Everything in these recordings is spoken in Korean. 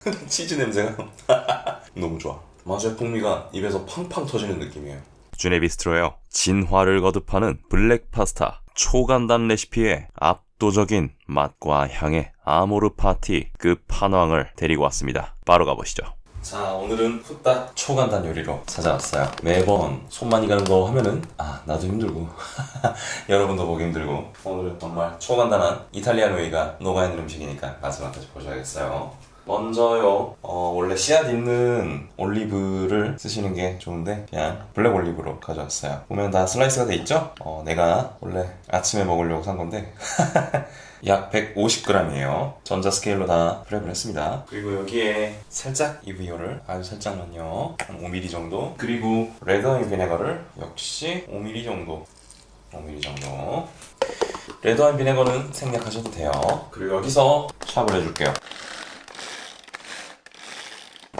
치즈 냄새가 너무 좋아. 맛의 풍미가 입에서 팡팡 터지는 느낌이에요. 주네비스트로요. 진화를 거듭하는 블랙 파스타. 초간단 레시피에 압도적인 맛과 향의 아모르 파티 끝판왕을 데리고 왔습니다. 바로 가보시죠. 자 오늘은 후딱 초간단 요리로 찾아왔어요 매번 손 많이 가는 거 하면은 아 나도 힘들고 여러분도 보기 힘들고 오늘은 정말 초간단한 이탈리안 요리가 녹아있는 음식이니까 마지막까지 보셔야겠어요 먼저요 어, 원래 씨앗 있는 올리브를 쓰시는 게 좋은데 그냥 블랙 올리브로 가져왔어요 보면 다 슬라이스가 돼 있죠? 어, 내가 원래 아침에 먹으려고 산 건데 약 150g이에요. 전자 스케일로 다 프랩을 했습니다. 그리고 여기에 살짝 이브이어를 아주 살짝만요. 한 5mm 정도. 그리고 레드와인 비네거를 역시 5mm 정도. 5mm 정도. 레드와인 비네거는 생략하셔도 돼요. 그리고 여기서 샵을 해줄게요.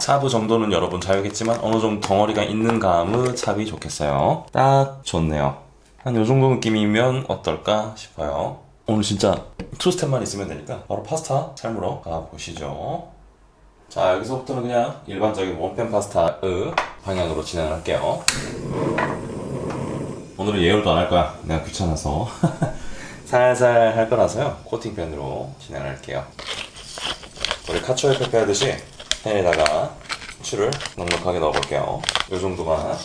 차브 정도는 여러분 자유겠지만 어느 정도 덩어리가 있는 감의 찹이 좋겠어요. 딱 좋네요. 한 요 정도 느낌이면 어떨까 싶어요. 오늘 진짜 투 스텝만 있으면 되니까 바로 파스타 삶으러 가보시죠. 자 여기서부터는 그냥 일반적인 원팬 파스타의 방향으로 진행을 할게요. 오늘은 예열도 안 할 거야. 내가 귀찮아서. 살살 할 거라서요. 코팅팬으로 진행을 할게요. 우리 카초에 페페 하듯이 팬에다가 후추를 넉넉하게 넣어볼게요. 이 정도만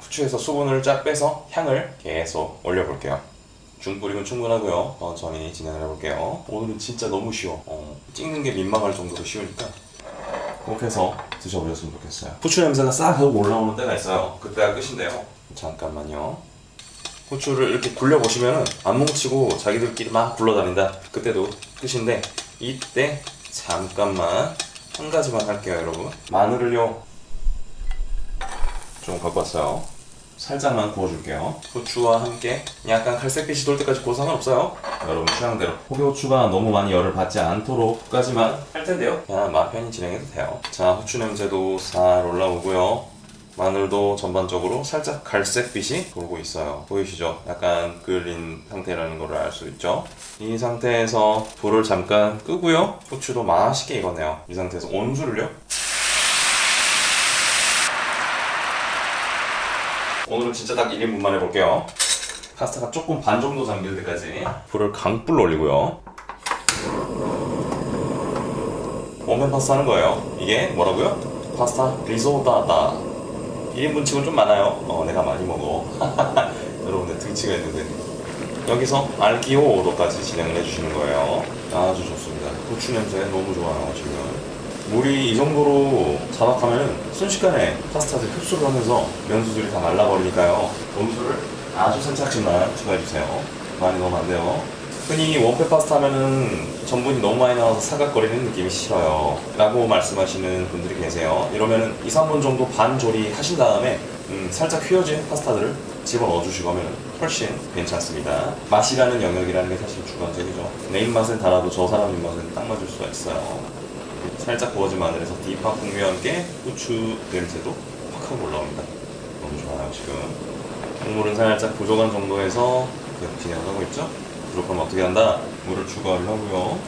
후추에서 수분을 쫙 빼서 향을 계속 올려볼게요. 중불이면 충분하고요. 천천히 진행을 해볼게요. 오늘은 진짜 너무 쉬워. 어, 찍는 게 민망할 정도로 쉬우니까 꼭 해서 드셔보셨으면 좋겠어요. 후추 냄새가 싹 하고 올라오는 때가 있어요. 그때가 끝인데요. 잠깐만요. 후추를 이렇게 굴려보시면은 안 뭉치고 자기들끼리 막 굴러다닌다. 그때도 끝인데 이때 잠깐만 한 가지만 할게요, 여러분. 마늘을요 좀 갖고 왔어요. 살짝만 구워줄게요. 후추와 함께 약간 갈색빛이 돌 때까지 구워 상관없어요. 여러분 취향대로. 호교후추가 너무 많이 열을 받지 않도록까지만 할 텐데요. 그냥 마음 편히 진행해도 돼요. 자, 후추 냄새도 살 올라오고요. 마늘도 전반적으로 살짝 갈색빛이 돌고 있어요. 보이시죠? 약간 끓인 상태라는 걸 알 수 있죠? 이 상태에서 불을 잠깐 끄고요. 후추도 맛있게 익었네요. 이 상태에서 온수를요. 오늘은 진짜 딱 1인분만 해볼게요. 파스타가 조금 반 정도 잠길 때까지 불을 강불로 올리고요. 오멘 파스타 하는 거예요. 이게 뭐라고요? 파스타 리소다다. 1인분 치곤 좀 많아요. 어, 내가 많이 먹어. 여러분들 등치가 있는데. 여기서 알기오 오도까지 진행을 해주시는 거예요. 아주 좋습니다. 고추 냄새 너무 좋아요, 지금. 물이 이 정도로 자박하면 순식간에 파스타들 흡수를 하면서 면수들이 다 말라버리니까요. 온수를 아주 살짝씩만 추가해주세요. 많이 넣으면 안 돼요. 흔히 원패 파스타 하면은 전분이 너무 많이 나와서 사각거리는 느낌이 싫어요. 라고 말씀하시는 분들이 계세요. 이러면은 2, 3분 정도 반 조리 하신 다음에 음, 살짝 휘어진 파스타들을 집어넣어 주시고 하면 훨씬 괜찮습니다. 맛이라는 영역이라는 게 사실 주관적이죠. 내 입맛은 달아도 저 사람 입맛은 딱 맞을 수가 있어요. 살짝 구워진 마늘에서 딥한 풍미와 함께 후추 냄새도 확 하고 올라옵니다. 너무 좋아요, 지금. 국물은 살짝 부족한 정도에서 계속 진행하고 있죠? 부족하면 어떻게 한다? 물을 추가를 하고요.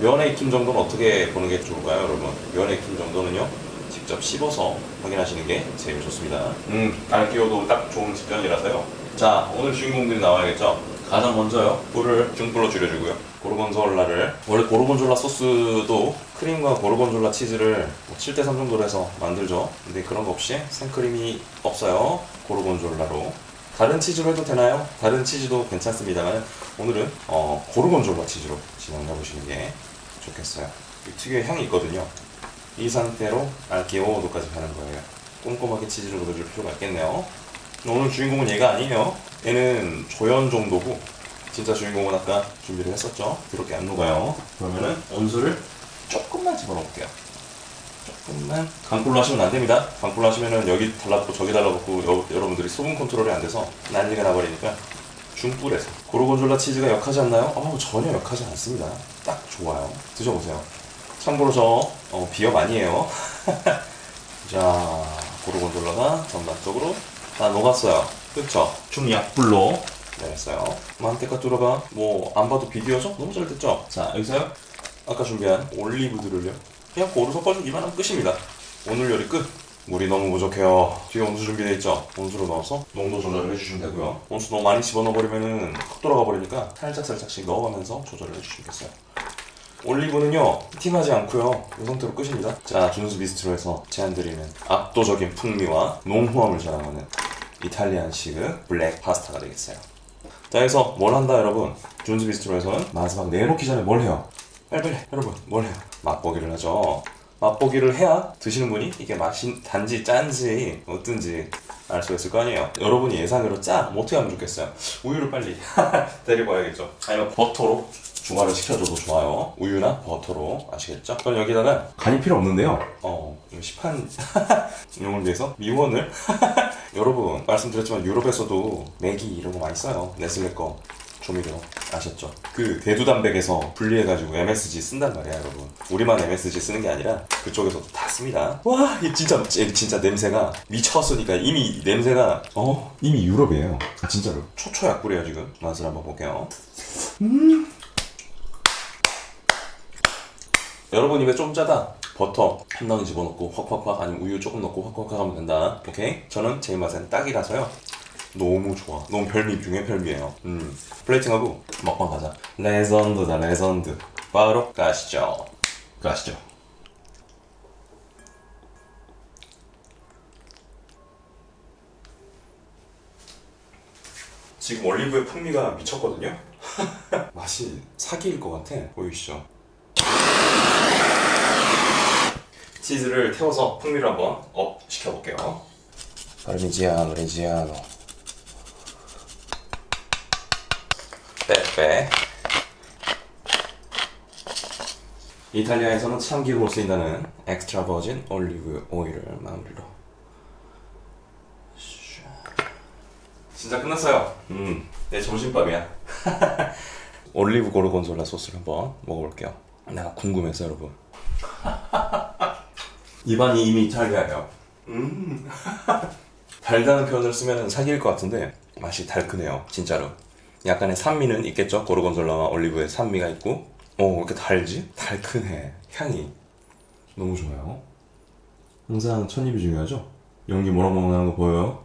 면의 익힘 정도는 어떻게 보는 게 좋을까요, 여러분? 면의 익힘 정도는요, 직접 씹어서 확인하시는 게 제일 좋습니다. 음, 알기오도 딱 좋은 직전이라서요. 자, 오늘 주인공들이 나와야겠죠? 가장 먼저요, 불을 중불로 줄여주고요. 고르곤졸라를, 원래 고르곤졸라 소스도 크림과 고르곤졸라 치즈를 7대3 정도로 해서 만들죠. 근데 그런 거 없이 생크림이 없어요. 고르곤졸라로. 다른 치즈로 해도 되나요? 다른 치즈도 괜찮습니다만 오늘은 어, 고르곤졸라 치즈로 진행해 보시는 게 좋겠어요. 이 특유의 향이 있거든요. 이 상태로 알기오 5도까지 가는 거예요. 꼼꼼하게 치즈를 묻어줄 필요가 있겠네요. 오늘 주인공은 얘가 아니에요. 얘는 조연 정도고 진짜 주인공은 아까 준비를 했었죠. 그렇게 안 녹아요. 그러면은 온수를 조금만 집어넣을게요. 조금만 강불로 하시면 안 됩니다. 강불로 하시면은 여기 달라붙고 저기 달라붙고 여, 여러분들이 수분 컨트롤이 안 돼서 난리가 나버리니까 중불에서 고르곤졸라 치즈가 역하지 않나요? 어우 전혀 역하지 않습니다. 딱 좋아요. 드셔보세요. 참고로 저 어, 비염 아니에요. 자 고르곤졸라가 전반적으로 다 녹았어요. 그쵸? 중약불로 내렸어요. 만테카 뚫어봐. 뭐안 봐도 비디오죠? 너무 잘 됐죠? 자 여기서요. 아까 준비한 올리브들을요. 그냥 고루 섞어주기만 하면 끝입니다. 오늘 요리 끝. 물이 너무 부족해요. 뒤에 온수 준비되어 있죠? 온수로 넣어서 농도 조절을 해주시면 되고요. 온수 너무 많이 집어넣어버리면은 콕 돌아가 버리니까 살짝살짝씩 넣어가면서 조절을 해주시면 되겠어요. 올리브는요 팅하지 않고요 이 상태로 끝입니다 자 준수 비스트로에서 제안드리는 압도적인 풍미와 농후함을 자랑하는 이탈리안식 블랙 파스타가 되겠어요 자 여기서 뭘 한다 여러분 준수 비스트로에서는 마지막 내놓기 전에 뭘 해요 빨리빨리 여러분 뭘 해요? 맛보기를 하죠. 맛보기를 해야 드시는 분이 이게 맛이 단지 짠지 어떤지 알 수가 있을 거 아니에요. 여러분이 예상으로 짜? 뭐 어떻게 하면 좋겠어요. 우유를 빨리 데리고 와야겠죠. 아니면 버터로 중화를 시켜줘도 좋아요. 우유나 버터로 아시겠죠? 그럼 여기다가 간이 필요 없는데요. 어 시판 용을 위해서 미원을 여러분 말씀드렸지만 유럽에서도 맥이 이런 거 많이 써요. 네슬레 거 조미료 아셨죠? 그 대두단백에서 분리해가지고 MSG 쓴단 말이야 여러분. 우리만 MSG 쓰는 게 아니라 그쪽에서도 다 씁니다. 와 이 진짜 이 진짜 냄새가 미쳤으니까 이미 냄새가 어? 이미 유럽이에요. 아, 진짜로? 초초 약불이에요 지금. 맛을 한번 볼게요. 음. 여러분 입에 좀 짜다. 버터 한 덩이 집어넣고 확확확 아니면 우유 조금 넣고 확확확 하면 된다. 오케이? 저는 제 입맛엔 딱이라서요 너무 좋아. 너무 별미 중에 별미예요. 음. 플레이팅하고 먹방 가자. 레전드다 레전드. 바로 가시죠. 가시죠. 지금 올리브의 풍미가 미쳤거든요? 맛이 사기일 것 같아. 보이시죠? 치즈를 태워서 풍미를 한번 업 시켜볼게요. 파르미지아노 레지아노 빼빼 이탈리아에서는 참기름으로 쓰인다는 엑스트라 버진 올리브 오일을 마무리로 진짜 끝났어요. 음, 내 점심밥이야. 올리브 고르곤졸라 소스를 한번 먹어볼게요. 내가 궁금해서 여러분. 입안이 이미 이탈리아예요. 음. 달다는 표현을 쓰면 사기일 것 같은데 맛이 달큰해요. 진짜로. 약간의 산미는 있겠죠. 고르곤졸라와 올리브의 산미가 있고. 어, 왜 이렇게 달지? 달큰해. 향이. 너무 좋아요. 항상 첫 입이 중요하죠? 연기 모락모락 나는 거 보여요?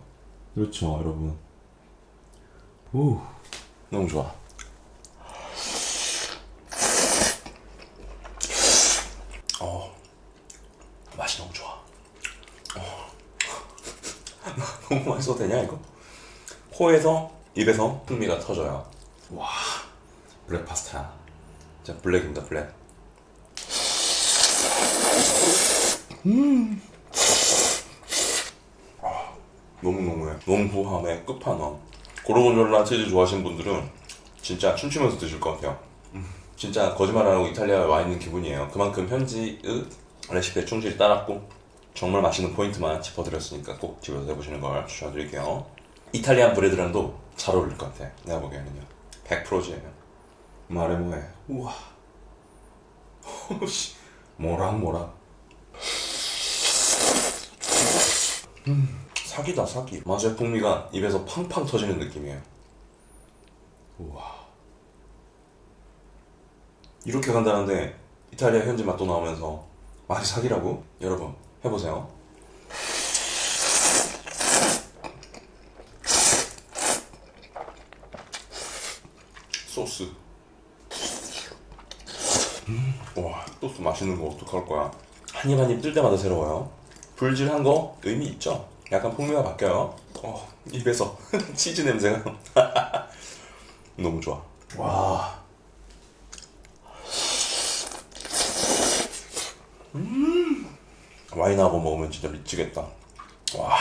그렇죠, 여러분. 오, 너무 좋아. 어, 맛이 너무 좋아. 어. 너무 맛있어도 되냐 이거? 코에서 입에서 풍미가 터져요. 와, 블랙 파스타. 자, 블랙입니다, 블랙. 음. 아, 너무 너무해. 너무 후함의 끝판왕. 고르곤졸라 치즈 좋아하시는 분들은 진짜 춤추면서 드실 것 같아요. 진짜 거짓말 안 하고 이탈리아에 와 있는 기분이에요. 그만큼 현지의 레시피에 충실히 따랐고 정말 맛있는 포인트만 짚어드렸으니까 꼭 집에서 해보시는 걸 추천드릴게요. 이탈리안 브레드랑도 잘 어울릴 것 같아. 내가 보기에는요. 100%지예요. 말해 뭐해. 우와. 씨. 모락 모락. 음, 사기다 사기. 맛의 풍미가 입에서 팡팡 터지는 느낌이에요. 우와. 이렇게 간다는데 이탈리아 현지 맛도 나오면서 맛이 사기라고? 여러분 해보세요. 소스. 음, 와 소스 맛있는 거 어떡할 거야? 한 입 한 입 뜰 때마다 새로워요. 불질한 거 의미 있죠? 약간 풍미가 바뀌어요. 어 입에서 치즈 냄새가 너무 좋아. 와. 와인하고 먹으면 진짜 미치겠다. 와.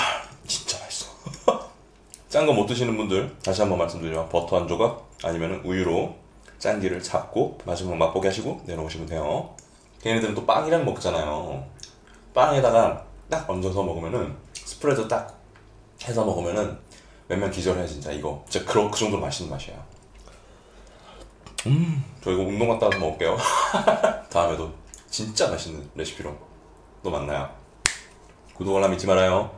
짠 거 못 드시는 분들 다시 한번 말씀드리면 버터 한 조각 아니면 우유로 짠기를 잡고 마지막 맛보게 하시고 내려오시면 돼요. 걔네들은 또 빵이랑 먹잖아요. 빵에다가 딱 얹어서 먹으면은 스프레드 딱 해서 먹으면은 몇몇 기절해 진짜 이거 진짜 그, 그 정도로 맛있는 맛이야. 음, 저 이거 운동 갔다 와서 먹을게요. 다음에도 진짜 맛있는 레시피로 또 만나요. 구독 알람 잊지 말아요.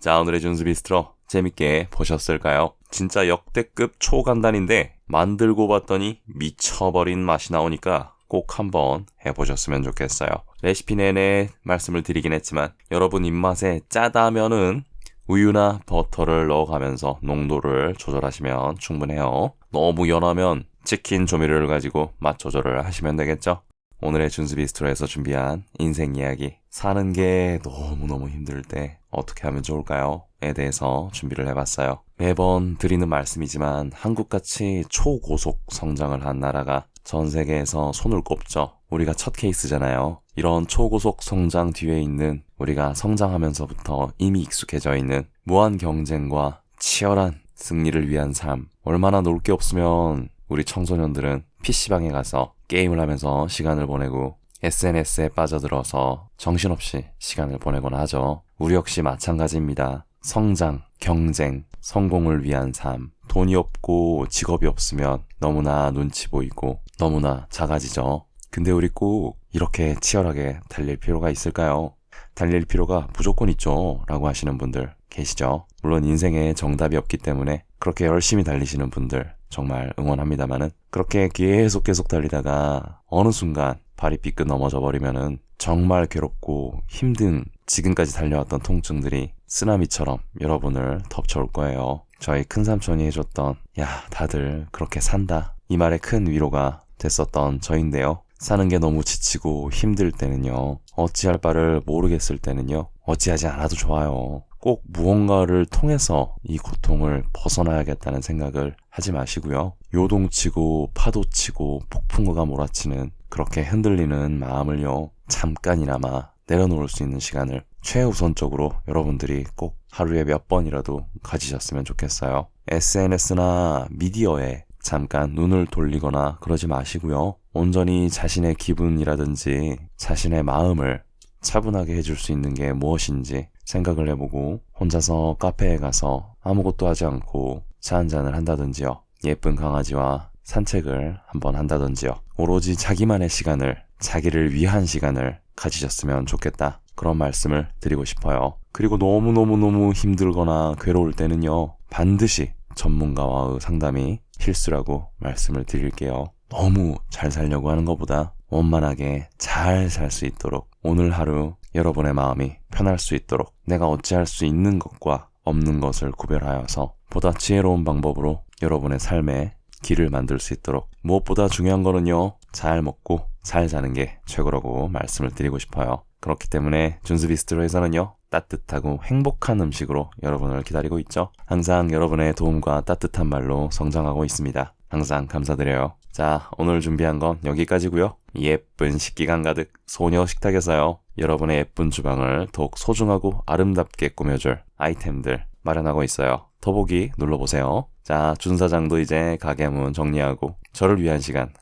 자, 오늘의 준수 비스트로 재밌게 보셨을까요? 진짜 역대급 초간단인데 만들고 봤더니 미쳐버린 맛이 나오니까 꼭 한번 해보셨으면 좋겠어요. 레시피 내내 말씀을 드리긴 했지만 여러분 입맛에 짜다면은 우유나 버터를 넣어가면서 농도를 조절하시면 충분해요. 너무 연하면 치킨 조미료를 가지고 맛 조절을 하시면 되겠죠. 오늘의 준수비스트로에서 준비한 인생 이야기 사는 게 너무너무 힘들 때 어떻게 하면 좋을까요? 에 대해서 준비를 해봤어요. 매번 드리는 말씀이지만 한국같이 초고속 성장을 한 나라가 전 세계에서 손을 꼽죠. 우리가 첫 케이스잖아요. 이런 초고속 성장 뒤에 있는 우리가 성장하면서부터 이미 익숙해져 있는 무한 경쟁과 치열한 승리를 위한 삶. 얼마나 놀 게 없으면 우리 청소년들은 PC방에 가서 게임을 하면서 시간을 보내고 SNS에 빠져들어서 정신없이 시간을 보내곤 하죠. 우리 역시 마찬가지입니다. 성장, 경쟁, 성공을 위한 삶. 돈이 없고 직업이 없으면 너무나 눈치 보이고 너무나 작아지죠. 근데 우리 꼭 이렇게 치열하게 달릴 필요가 있을까요? 달릴 필요가 무조건 있죠. 라고 하시는 분들 계시죠. 물론 인생에 정답이 없기 때문에 그렇게 열심히 달리시는 분들 정말 응원합니다만은 그렇게 계속 계속 달리다가 어느 순간 발이 삐끗 넘어져 버리면은 정말 괴롭고 힘든 지금까지 달려왔던 통증들이 쓰나미처럼 여러분을 덮쳐올 거예요. 저희 큰 삼촌이 해줬던 야 다들 그렇게 산다 이 말에 큰 위로가 됐었던 저인데요. 사는 게 너무 지치고 힘들 때는요. 어찌할 바를 모르겠을 때는요. 어찌하지 않아도 좋아요. 꼭 무언가를 통해서 이 고통을 벗어나야겠다는 생각을 하지 마시고요. 요동치고 파도치고 폭풍우가 몰아치는 그렇게 흔들리는 마음을요. 잠깐이나마 내려놓을 수 있는 시간을 최우선적으로 여러분들이 꼭 하루에 몇 번이라도 가지셨으면 좋겠어요. SNS나 미디어에 잠깐 눈을 돌리거나 그러지 마시고요. 온전히 자신의 기분이라든지 자신의 마음을 차분하게 해줄 수 있는 게 무엇인지 생각을 해보고 혼자서 카페에 가서 아무것도 하지 않고 차 한잔을 한다든지요. 예쁜 강아지와 산책을 한번 한다든지요. 오로지 자기만의 시간을, 자기를 위한 시간을 가지셨으면 좋겠다. 그런 말씀을 드리고 싶어요. 그리고 너무너무너무 힘들거나 괴로울 때는요. 반드시 전문가와의 상담이 필수라고 말씀을 드릴게요. 너무 잘 살려고 하는 것보다 원만하게 잘 살 수 있도록 오늘 하루 여러분의 마음이 편할 수 있도록 내가 어찌할 수 있는 것과 없는 것을 구별하여서 보다 지혜로운 방법으로 여러분의 삶에 길을 만들 수 있도록 무엇보다 중요한 거는요 잘 먹고 잘 사는 게 최고라고 말씀을 드리고 싶어요. 그렇기 때문에 준수비스트로에서는요 따뜻하고 행복한 음식으로 여러분을 기다리고 있죠. 항상 여러분의 도움과 따뜻한 말로 성장하고 있습니다. 항상 감사드려요 자 오늘 준비한 건 여기까지고요 예쁜 식기감 가득 소녀 식탁에서요 여러분의 예쁜 주방을 더욱 소중하고 아름답게 꾸며줄 아이템들 마련하고 있어요 더보기 눌러보세요 자 준 사장도 이제 가게 문 정리하고 저를 위한 시간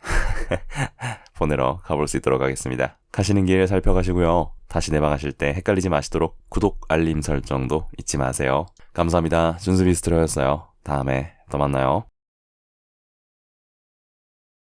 보내러 가볼 수 있도록 하겠습니다. 가시는 길 살펴가시고요. 다시 내방하실 때 헷갈리지 마시도록 구독, 알림 설정도 잊지 마세요. 감사합니다. 준수 비스트로였어요. 다음에 또 만나요.